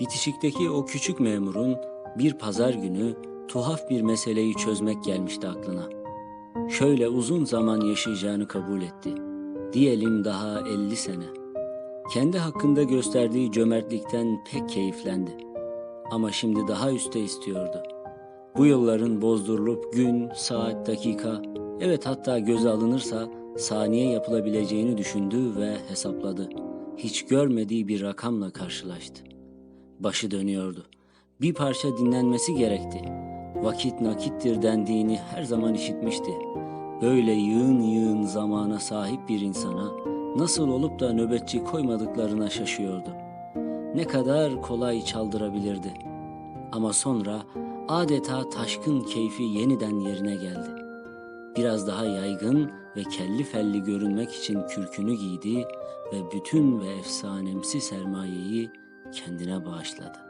Bitişikteki o küçük memurun bir pazar günü tuhaf bir meseleyi çözmek gelmişti aklına. Şöyle uzun zaman yaşayacağını kabul etti. Diyelim daha 50 sene. Kendi hakkında gösterdiği cömertlikten pek keyiflendi. Ama şimdi daha üste istiyordu. Bu yılların bozdurulup gün, saat, dakika, evet hatta göze alınırsa saniye yapılabileceğini düşündü ve hesapladı. Hiç görmediği bir rakamla karşılaştı. Başı dönüyordu. Bir parça dinlenmesi gerekti. Vakit nakittir dendiğini her zaman işitmişti. Böyle yığın yığın zamana sahip bir insana nasıl olup da nöbetçi koymadıklarına şaşıyordu. Ne kadar kolay çaldırabilirdi. Ama sonra adeta taşkın keyfi yeniden yerine geldi. Biraz daha yaygın ve kelli felli görünmek için kürkünü giydi ve bütün ve efsanemsi sermayeyi kendine bağışladı.